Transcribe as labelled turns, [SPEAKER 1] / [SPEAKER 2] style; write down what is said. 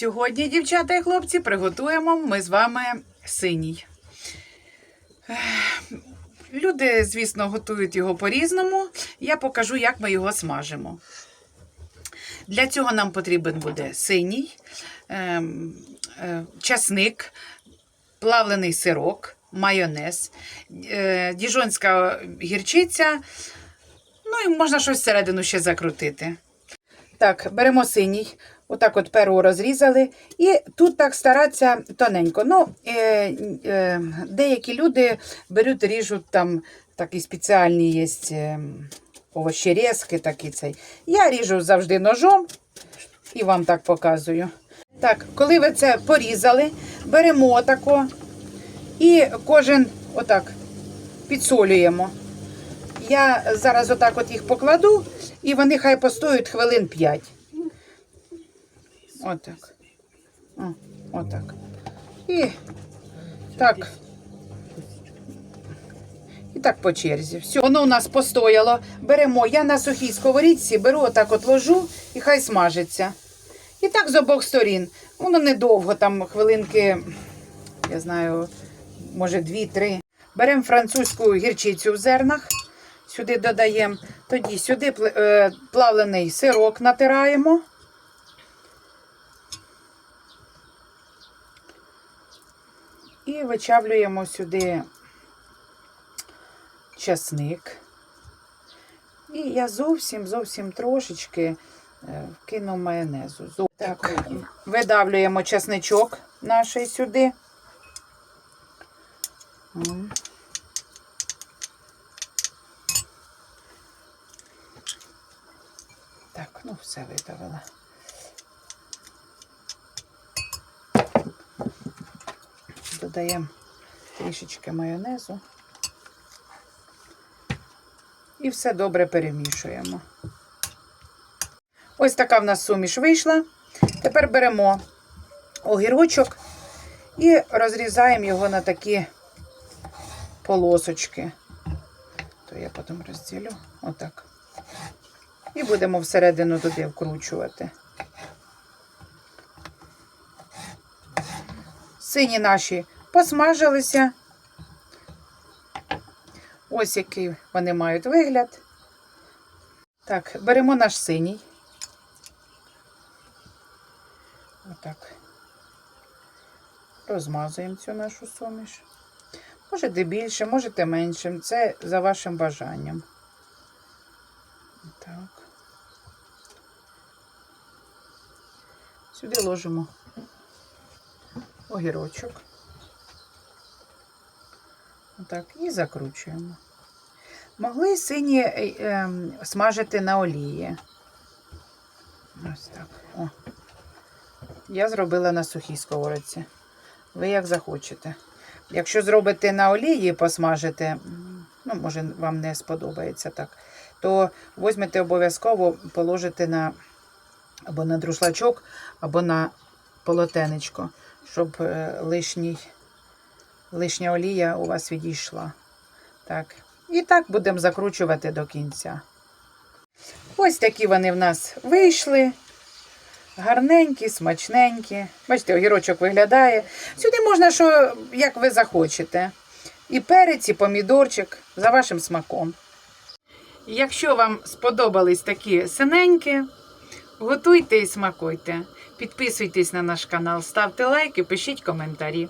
[SPEAKER 1] Сьогодні, дівчата і хлопці, приготуємо ми з вами синій. Люди, звісно, готують його по-різному. Я покажу, як ми його смажимо. Для цього нам потрібен буде синій, ем, е, часник, плавлений сирок, майонез, е, діжонська гірчиця. Ну і можна щось всередину ще закрутити. Так, беремо синій, отак от перу розрізали. І тут так старатися тоненько. Ну, е, е, деякі люди беруть, ріжуть там такі спеціальні є е, овощерезки, такі цей. Я ріжу завжди ножом і вам так показую. Так, коли ви це порізали, беремо отако і кожен отак підсолюємо. Я зараз отак от їх покладу, і вони хай постоють хвилин 5. Отак. Отак. І так. І так по черзі. Все, воно у нас постояло. Беремо. Я на сухій сковорідці беру, отак от ложу і хай смажиться. І так з обох сторін. Воно недовго, там хвилинки, я знаю, може, дві-три. Беремо французьку гірчицю в зернах. Сюди додаємо. Тоді сюди е, плавлений сирок натираємо. І вичавлюємо сюди часник. І я зовсім зовсім трошечки е, вкину майонезу. Так, видавлюємо часничок наш сюди. Так, ну все видавила. Додаємо трішечки майонезу. І все добре перемішуємо. Ось така в нас суміш вийшла. Тепер беремо огірочок і розрізаємо його на такі полосочки. То я потім розділю. Отак. І будемо всередину туди вкручувати. Сині наші посмажилися. Ось який вони мають вигляд. Так, беремо наш синій. Отак. Розмазуємо цю нашу суміш. Можете більше, можете менше. Це за вашим бажанням. Так. Сюди ложимо огірочок. Отак, і закручуємо. Могли сині е, ем, смажити на олії. Ось так. О. Я зробила на сухій сковородці. Ви як захочете. Якщо зробите на олії, посмажите, ну, може, вам не сподобається так, то візьмете обов'язково, положите на або на друшлачок, або на полотенечко, щоб е, лишній, лишня олія у вас відійшла. Так. І так будемо закручувати до кінця. Ось такі вони в нас вийшли. Гарненькі, смачненькі. Бачите, огірочок виглядає. Сюди можна, що, як ви захочете. І перець, і помідорчик за вашим смаком. Якщо вам сподобались такі синенькі, готуйте і смакуйте. Підписуйтесь на наш канал, ставте лайки, пишіть коментарі.